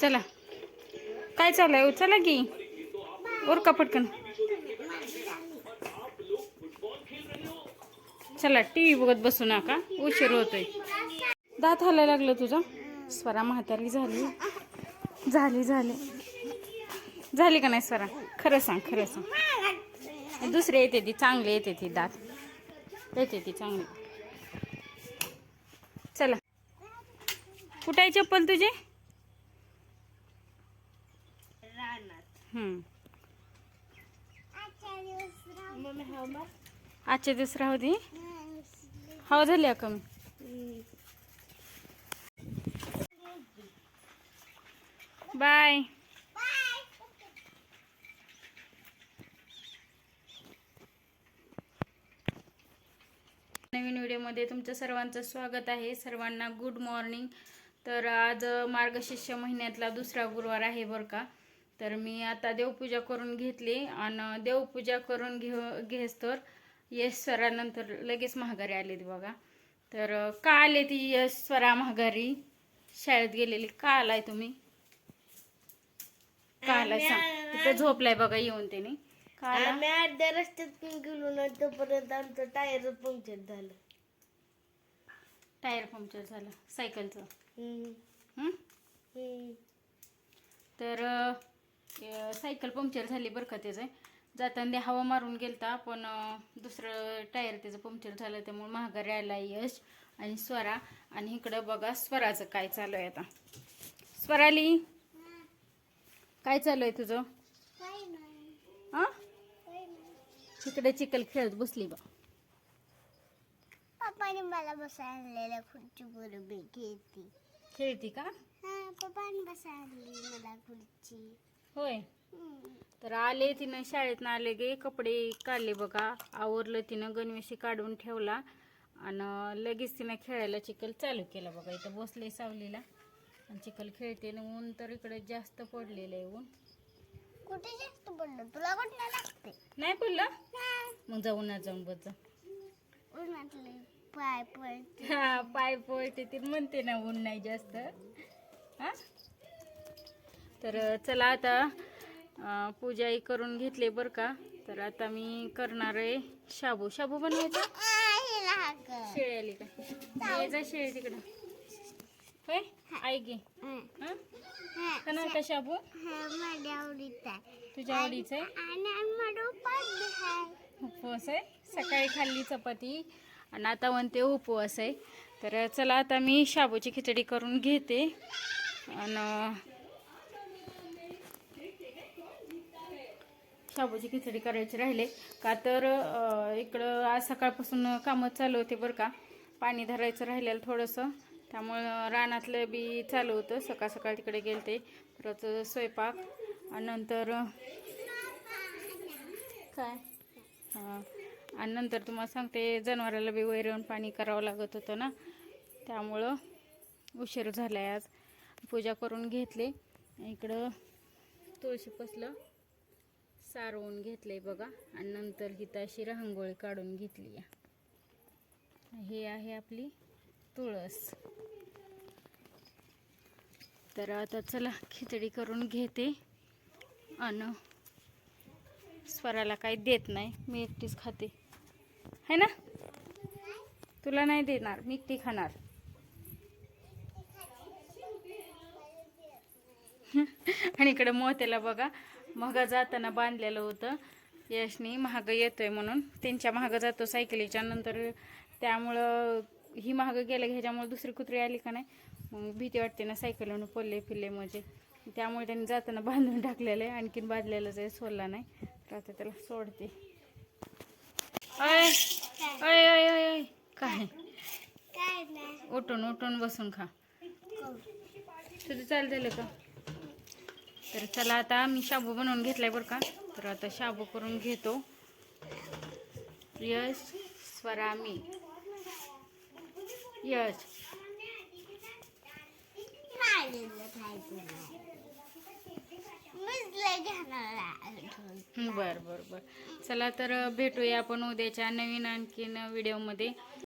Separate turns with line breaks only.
चला. काय चालू आहे हो? चला की. और का पटकन? चला टी व्ही बघत बसू नका. उशीर होतोय. दात हालायला लागलं तुझं? स्वरा म्हातारी झाली. झाली झाली. झाली का नाही स्वरा? खरं सांग खरं सांग. दुसरे येते ती चांगले येते ती दात. येते ती चांगली. चला. कुठे आहे चप्पल तुझे? आजच्या दिवस राहू दे. हो झाली कमी. बाय. नवीन व्हिडिओमध्ये तुमचं सर्वांचं स्वागत आहे. सर्वांना गुड मॉर्निंग तर आज मार्गशीर्ष महिन्यातला दुसरा गुरुवार आहे बरं का. तर मी आता देवपूजा करून घेतली आणि देवपूजा करून घेऊ घेस तर यशस्वरानंतर लगेच महागारी आलेत बघा. तर का आले ती यशस्वरा महागारी? शाळेत गेलेली का आलाय तुम्ही? का आलाय सांग. तिथं झोपलाय बघा येऊन त्याने. का आला?
आम्ही अर्ध्या रस्त्यात पण गेलो ना तोपर्यंत आमचं टायर पंक्चर झालं.
टायर पंक्चर झालं सायकलचं.
हम्म.
हं?
हम्म.
तर अ, सायकल पंक्चर झाली बरं का त्याचं. जाताना हवा मारून गेलता पण दुसरं टायर त्याचं पंक्चर झालं त्यामुळे महागारी आला यश आणि स्वरा. आणि इकडं बघा स्वराचं काय चालू आहे आता. स्वराली काय चालू आहे तुझं? हा? इकडे चिकल खेळत बसली बा.
पप्पाने मला बसायला खुर्ची बरोबर घेतली
खेळती का?
पप्पाने बसायली मला खुर्ची.
होय. तर आले तिनं शाळेतनं आले गे कपडे काढले बघा. आवरलं तिनं गणवेशी काढून ठेवला. आणि लगेच तिनं खेळायला चिखल चालू केला बघा. इथं बसले सावलीला. आणि चिखल खेळते आणि ऊन तर इकडे जास्त पडलेलं आहे ऊन.
कुठे जास्त पडलं? तुला कुठं लागते
नाही पडलं? मग जाऊन ना जाऊन बस जा.
पाय पड
हा पाय पळते. ते म्हणते ना ऊन नाही जास्त. हा? तर चला आता पूजाही करून घेतले बरं का. तर आता मी करणार आहे शाबू. शाबू बनवायचा? शेळी आली का शेळी तिकडं. होय? आई गे खाणार का शाबू? तुझ्या आवडीचं आहे?
आहे
उपवास आहे? सकाळी खाल्ली चपाती आणि आता म्हणते उपवास आहे. तर चला आता मी शाबूची खिचडी करून घेते. आणि शाबूची खिचडी करायची राहिले. का तर इकडं आज सकाळपासून कामं चालू होते बरं का. पाणी धरायचं राहिलेलं थोडंसं. त्यामुळं रानातलं बी चालू होतं. सकाळ सकाळ तिकडे गेलते. परत स्वयंपाक. आणि नंतर काय? हां आणि नंतर तुम्हाला सांगते जनावराला बी वैरण पाणी करावं लागत होतं ना. त्यामुळं उशीर झाला आहे आज. पूजा करून घेतली. इकडं तुळशी पसलं सारवून घेतलंय बघा. आणि नंतर हिथं अशी रांगोळी काढून घेतली हे आहे आपली तुळस. तर आता चला खिचडी करून घेते. आणि स्वराला काही देत नाही. मी एकटीच खाते. है ना? तुला नाही देणार. मी एकटी खाणार. आणि इकडे मोत्याला बघा. मग जाताना बांधलेलं होतं. यशनी महाग येतोय म्हणून. त्यांच्या महाग जातो सायकलीच्या नंतर. त्यामुळं ही महाग गेलं की ह्याच्यामुळे दुसरी कुत्री आली का नाही? मग भीती वाटते ना सायकलीनं पडले फिरले म्हणजे. त्यामुळे त्यांनी जाताना बांधून टाकलेलं आहे. आणखीन बांधलेलंच आहे सोडला नाही. तर आता त्याला सोडते. अय! अय अय अय काय? उठून उठून बसून खा. तुझं चाल झालं का? तर चला आता मी शाबू बनवून घेतलाय बरं का. तर आता शाबू करून घेतो. यश स्वरा मी यश.
मीच बरं बरं
बर. बर बर चला तर भेटूया आपण उद्याच्या नवीन आणखीन व्हिडिओमध्ये